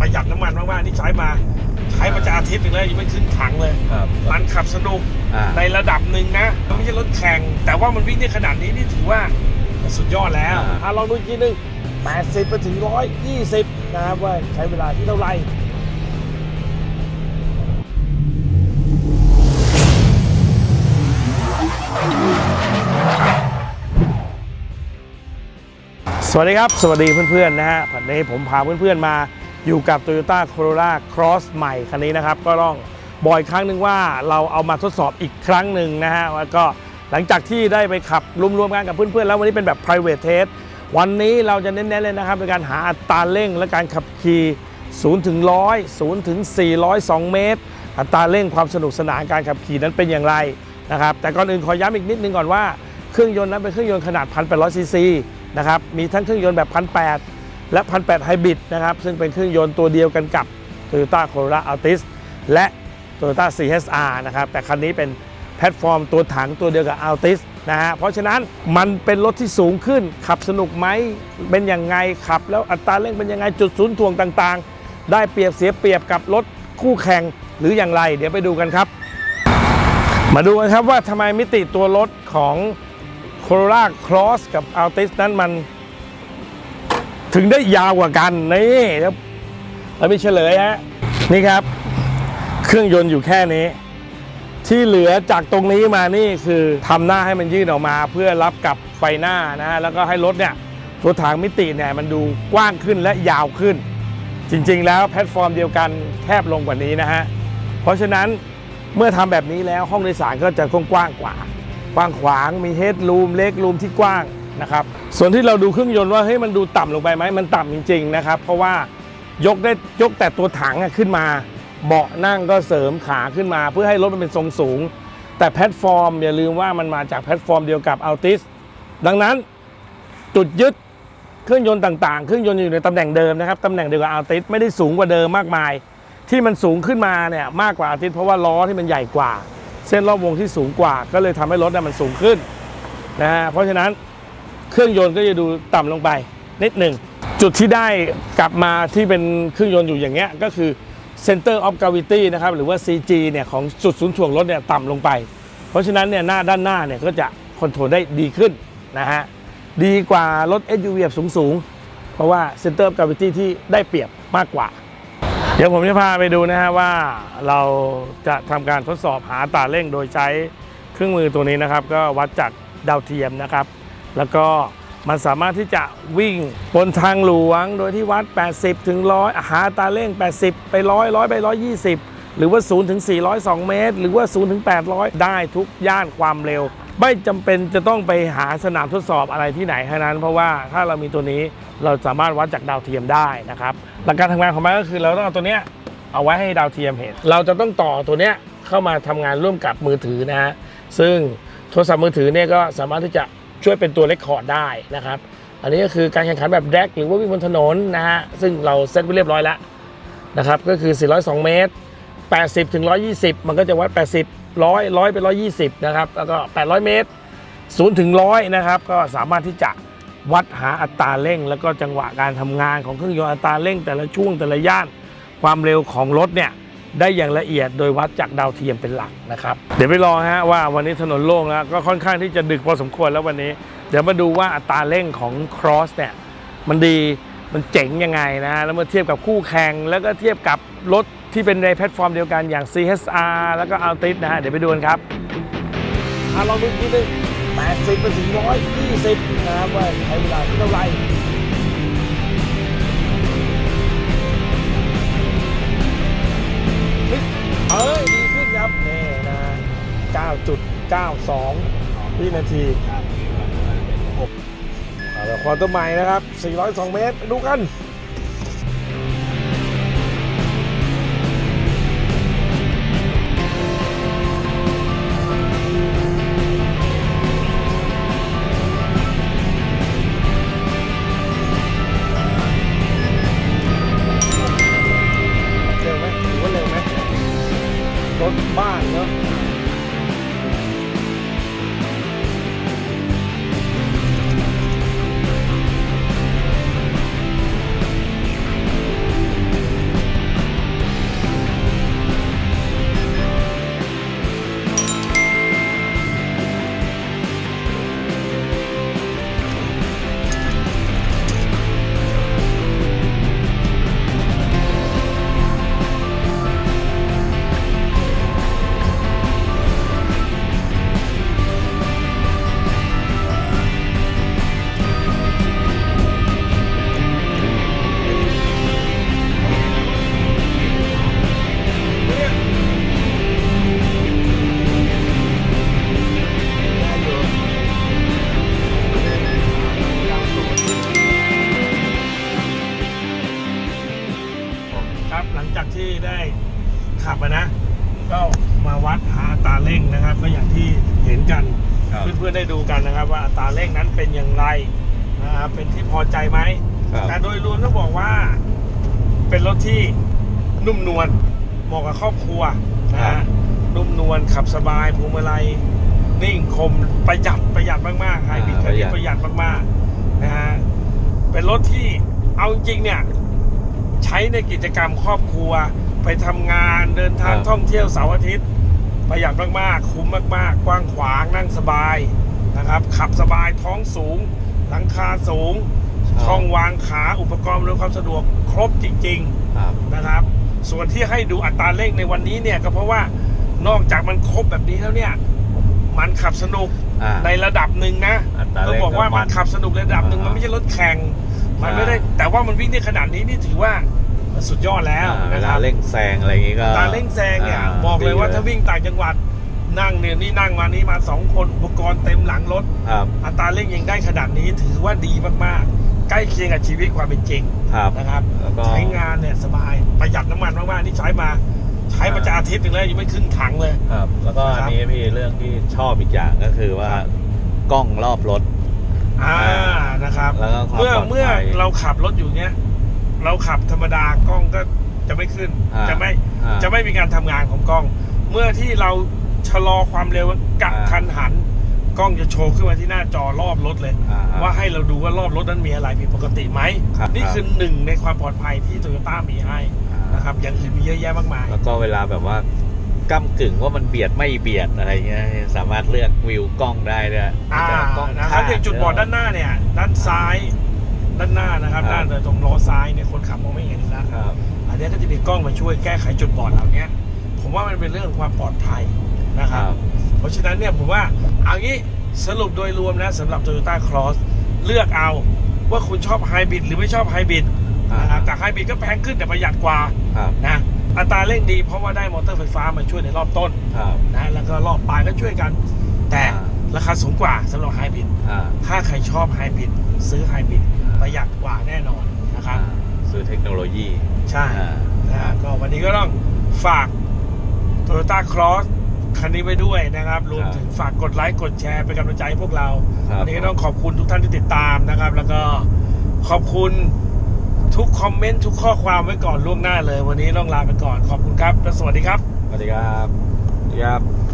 ประหยัดน้ำมันมากๆที่ใช้มา ใช้มาจะอาทิตย์หนึงแล้วยังไม่ขึ้นถังเลย ครับ มันขับสนุกอ่า ในระดับหนึ่งนะมันไม่ใช่รถแข่ง แต่ว่ามันวิ่งได้ขนาดนี้นี่ถือว่าสุดยอดแล้วอะลองดูอีกทีหนึง 80ไปถึง 120 นะครับว่าใช้เวลาที่เท่าไหร่ สวัสดีครับ สวัสดีเพื่อนๆนะฮะวันนี้ผมพาเพื่อนๆมา อยู่กับ Toyota Corolla Cross ใหม่คันนี้นะครับ ก็ต้องบอกอีกครั้งหนึ่งว่าเราเอามาทดสอบอีกครั้งหนึ่งนะฮะแล้วก็หลังจากที่ได้ไปขับรวมๆกันกับเพื่อนๆ แล้ววันนี้เป็นแบบ private test วันนี้เราจะเน้นๆเลยนะครับในการหาอัตราเร่งและการขับขี่0ถึง100 0ถึง402 เมตร อัตราเร่งความสนุกสนานการขับขี่นั้นเป็นอย่างไรนะครับแต่ก่อนอื่นขอย้ำอีกนิดนึงก่อนว่าเครื่องยนต์นั้นเป็นเครื่องยนต์ขนาด 1,800ซีซีนะครับมีทั้งเครื่องยนต์แบบ 1,800 และ1,800ไฮบริดนะครับ ซึ่งเป็นเครื่องยนต์ตัวเดียวกันกับ Toyota Corolla Altis และ Toyota CHR นะครับ แต่คันนี้เป็นแพลตฟอร์มตัวถังตัวเดียวกับ Altis นะฮะ เพราะฉะนั้นมันเป็นรถที่สูงขึ้น ขับสนุกไหม เป็นยังไง ขับแล้วอัตราเร่งเป็นยังไง จุดศูนย์ถ่วงต่างๆ ได้เปรียบเสียเปรียบกับรถคู่แข่งหรืออย่างไร เดี๋ยวไปดูกันครับ มาดูกันครับว่าทำไมมิติตัวรถของ Corolla Cross กับ Altis นั้นมัน ถึงได้ยาวกว่ากันนี่แล้วเรามีเฉลยฮะนี่ครับ เครื่องยนต์อยู่แค่นี้ ที่เหลือจากตรงนี้มานี่คือทำหน้าให้มันยื่นออกมา เพื่อรับกับไฟหน้านะฮะแล้วก็ให้รถเนี่ยตัวถังมิติเนี่ยมันดูกว้างขึ้นและยาวขึ้น จริง ๆ แล้วแพลตฟอร์มเดียวกันแคบลงกว่านี้นะฮะเพราะฉะนั้นเมื่อทำแบบนี้แล้วห้องโดยสารก็จะกว้างกว่า กว้างขวางมีเฮดรูมเล็กรูมที่กว้าง นะครับ ส่วนที่เราดูเครื่องยนต์ว่าเฮ้ยมันดูต่ำลงไปไหมมันต่ำจริง ๆ นะครับ เพราะว่ายกได้ยกแต่ตัวถังขึ้นมา เบาะนั่งก็เสริมขาขึ้นมา เพื่อให้รถมันเป็นทรงสูง แต่แพลตฟอร์มอย่าลืมว่ามันมาจากแพลตฟอร์มเดียวกับ Altis ดังนั้นจุดยึดเครื่องยนต์ต่างๆ เครื่องยนต์อยู่ในตำแหน่งเดิมนะครับตำแหน่งเดียวกับ Altis ไม่ได้สูงกว่าเดิมมากมาย ที่มันสูงขึ้นมาเนี่ยมากกว่า Altis เพราะว่าล้อที่มันใหญ่กว่า เส้นรอบวงที่สูงกว่า ก็เลยทำให้รถเนี่ยมันสูงขึ้นนะฮะเพราะฉะนั้น เครื่องยนต์ก็จะดูต่ำลงไปนิดหนึ่งจุดที่ได้กลับมาที่เป็นเครื่องยนต์อยู่อย่างเงี้ยก็คือ Center of Gravity นะครับหรือว่า CG เนี่ยของจุดศูนย์ถ่วงรถเนี่ยต่ำลงไป เพราะฉะนั้นเนี่ยหน้าด้านหน้าเนี่ยก็จะคอนโทรลได้ดีขึ้นนะฮะดีกว่ารถ SUV แบบสูงๆ เพราะว่า Center of Gravity ที่ได้เปรียบมากกว่า เดี๋ยวผมจะพาไปดูนะฮะว่าเราจะทำการทดสอบหาตาเร่งโดยใช้เครื่องมือตัวนี้นะครับ ก็วัดจากดาวเทียมนะครับ แล้วก็มันสามารถที่จะวิ่งบนทางหลวงโดยที่วัด 80 ถึง 100 หาตาเร่ง 80 ไป 100 100 ไป 120 หรือว่า 0 ถึง 402 เมตร หรือว่า 0 ถึง 800 ได้ทุกย่านความเร็ว ไม่จำเป็นจะต้องไปหาสนามทดสอบอะไรที่ไหนทั้งนั้น เพราะว่าถ้าเรามีตัวนี้เราสามารถวัดจากดาวเทียมได้นะครับ หลักการทำงานของมันก็คือเราต้องเอาตัวเนี้ยเอาไว้ให้ดาวเทียมเห็น เราจะต้องต่อตัวเนี้ยเข้ามาทำงานร่วมกับมือถือนะฮะ ซึ่งโทรศัพท์มือถือเนี่ยก็สามารถที่จะ ช่วยเป็นตัวเลคคอร์ดได้นะครับ อันนี้ก็คือการแข่งขันแบบแดกหรือว่าวิ่งบนถนนนะฮะ ซึ่งเราเซตไว้เรียบร้อยแล้วนะครับ ก็คือ 402 เมตร 80 ถึง 120 มันก็จะวัด 80 100 100 เป็น 120 นะครับ แล้วก็ 800 เมตร 0 ถึง 100 นะครับ ก็สามารถที่จะวัดหาอัตราเร่ง แล้วก็จังหวะการทำงานของเครื่องยนต์อัตราเร่ง แต่ละช่วงแต่ละย่าน ความเร็วของรถเนี่ย ได้อย่างละเอียดโดยวัดจากดาวเทียมเป็นหลักนะครับ เดี๋ยวไปรอฮะว่าวันนี้ถนนโล่งแล้วก็ค่อนข้างที่จะดึกพอสมควรแล้ววันนี้ เดี๋ยวมาดูว่าอัตราเร่งของ Cross เนี่ยมันดีมันเจ๋งยังไงนะแล้วเมื่อเทียบกับคู่แข่งแล้วก็เทียบกับรถที่เป็นในแพลตฟอร์มเดียวกันอย่าง CHR แล้วก็ Altis นะฮะเดี๋ยวไปดูกันครับอลองดูทีหนึง80ไปถึง120นะครับว่าใช้เวลาที่เท่าไหร่ เอ้ยดีขึ้นครับนี่นะ9.92วินาทีเอาละควอเตอร์ใหม่นะครับ 402 เมตร ดูกัน ครับ หลังจากที่ได้ขับมานะ ก็มาวัดหาอัตราเร่งนะครับ ก็อย่างที่เห็นกันครับเพื่อนๆได้ดูกันนะครับ ว่าอัตราเร่งนั้นเป็นอย่างไรนะครับเป็นที่พอใจไหมครับแต่โดยรวมต้องบอกว่า เป็นรถที่นุ่มนวลเหมาะกับครอบครัวนะฮะนุ่มนวลขับสบายพวงมาลัยนิ่งคมประหยัดประหยัดมากๆไฮบริดคันนี้ประหยัดมากๆนะฮะเป็นรถที่เอาจริงๆเนี่ย ใช้ในกิจกรรมครอบครัว ไปทำงานเดินทางท่องเที่ยวเสาร์อาทิตย์ ประหยัดมากๆ คุ้มมากๆ กว้างขวางนั่งสบายนะครับ ขับสบายท้องสูง หลังคาสูง ช่องวางขาอุปกรณ์อำนวยความสะดวกครบจริงครับๆนะครับ ส่วนที่ให้ดูอัตราเร่งในวันนี้เนี่ยก็เพราะว่านอกจากมันครบแบบนี้แล้วเนี่ย มันขับสนุกอ่าในระดับหนึ่งนะอัตราต้องเร่งบอกว่ามันขับสนุกในระดับหนึ่งอ่ามัมันไม่ใช่รถแข่ง มันไม่ได้อ่าแต่ว่ามันวิ่งได้ขนาดนี้นี่ถือว่ามันสุดยอดแล้วอ่าเวนะคลารับเร่งแซงอะไรอย่างงี้ก็ตาเร่งแซงเนี่ยาบอกเลยว่าดีถ้าวิ่งต่างจังหวัดนั่งเนี่ยนี่นั่งมานี่มาสองคนอุปกรณ์เต็มหลังรถครับอัตราเร่งยังได้ขนาดนี้ถือว่าดีมากๆ ใกล้เคียงกับชีวิตความเป็นจริงครับนะครับแล้วก็ใช้งานเนี่ยสบายประหยัดน้ำมันมากๆที่ใช้มา ใช้มาจะอาทิตย์หนึ่งแล้วยังไม่ครึ่งถังเลยครับ แล้วก็ครับอันนี้พี่เรื่องที่ชอบอีกอย่างก็คือว่าครับกล้องรอบรถ อ่านะครับแล้วก็ความเมื่อปลอดภัยเมื่อเราขับรถอยู่เนี้ยเราขับธรรมดากล้องก็จะไม่ขึ้น อ่า จะไม่อ่า จะไม่มีการทำงานของกล้อง เมื่อที่เราชะลอความเร็วกะอ่า ทันหัน กล้องจะโชว์ขึ้นมาที่หน้าจอรอบรถเลย อ่าว่าให้เราดูว่ารอบรถนั้นมีอะไรผิดปกติไหม ครับ นี่คือหนึ่งในความปลอดภัยที่โตโยต้ามีให้อ่านนะครับอย่างอื่นมีเยอะแยะมากมาย แล้วก็เวลาแบบว่า ก้ากึ่งว่ามันเบียดไม่เบียดอะไรเงี้ยสามารถเลือกวิวกล้องได้ด้วยอ่าจะกล้องนะครับข้างอย่างจุดบอดด้านหน้าเนี่ย ด้านซ้ายด้านหน้านะครับครับด้านตรงล้อซ้ายเนี่ยคนขับมองไม่เห็นแล้วครับอันเนี้ยก็จะมีกล้องมาช่วยแก้ไขจุดบอดเหล่านี้ผมว่ามันเป็นเรื่องของความปลอดภัยนะคครัรับบเพราะฉะนั้นเนี่ยผมว่าเอางี้สรุปโดยรวมนะสำหรับ Toyota Cross เลือกเอาว่าคุณชอบไฮบริดหรือไม่ชอบไฮบริดอ่า นนะครับแต่ไฮบริดก็แพงขึ้นแต่ประหยัดกว่าครับนะอัตราเร่งดีเพราะว่าได้มอเตอร์ไฟฟ้ามาช่วยในรอบต้นครับนะแล้วก็รอบปลายก็ช่วยกัน แต่อ่าราคาสูงกว่าสำหรับไฮบริดอ่าถ้าใครชอบไฮบริดซื้อไฮบริดประหยัดกว่าแน่นอนนะครับอ่าซื้อเทคโนโลยี ใช่อ่านะฮะก็วันนี้ก็ต้องฝาก Toyota Cross คันนี้ไว้ด้วยนะครับ รวมถึงฝากกดไลค์กดแชร์เป็นกำลังใจให้พวกเราครับวันนี้ก็ต้องขอบคุณทุกท่านที่ติดตามนะครับ แล้วก็ขอบคุณ ทุกคอมเมนต์ทุกข้อความไว้ก่อนล่วงหน้าเลย วันนี้ต้องลาไปก่อนขอบคุณครับและสวัสดีครับ สวัสดีครับสวัสดีครับ